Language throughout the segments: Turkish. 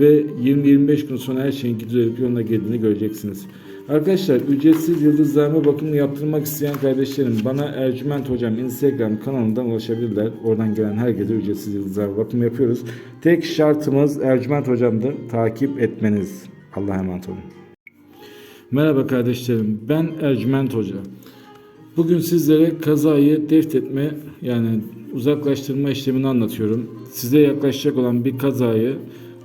ve 20-25 gün sonra her şeyin düzelip yoluna girdiğini göreceksiniz. Arkadaşlar ücretsiz yıldızlarma bakımı yaptırmak isteyen kardeşlerim bana Ercüment Hocam Instagram kanalından ulaşabilirler. Oradan gelen herkese ücretsiz yıldızlarma bakımı yapıyoruz. Tek şartımız Ercüment Hocam'dır. Takip etmeniz. Allah'a emanet olun. Merhaba kardeşlerim. Ben Ercüment Hoca. Bugün sizlere kazayı deftetme yani uzaklaştırma işlemini anlatıyorum. Size yaklaşacak olan bir kazayı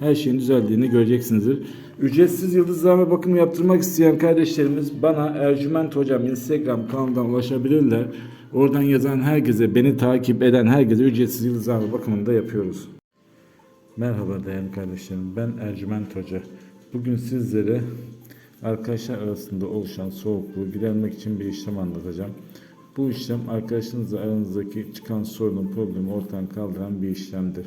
her şeyin düzeldiğini göreceksinizdir. Ücretsiz yıldızlama bakımı yaptırmak isteyen kardeşlerimiz bana Ercüment Hocam Instagram kanalından ulaşabilirler. Oradan yazan herkese, beni takip eden herkese ücretsiz yıldızlama bakımını da yapıyoruz. Merhaba değerli kardeşlerim, ben Ercüment Hoca. Bugün sizlere arkadaşlar arasında oluşan soğukluğu gidermek için bir işlem anlatacağım. Bu işlem arkadaşınızla aranızdaki çıkan sorunu, problemi ortadan kaldıran bir işlemdir.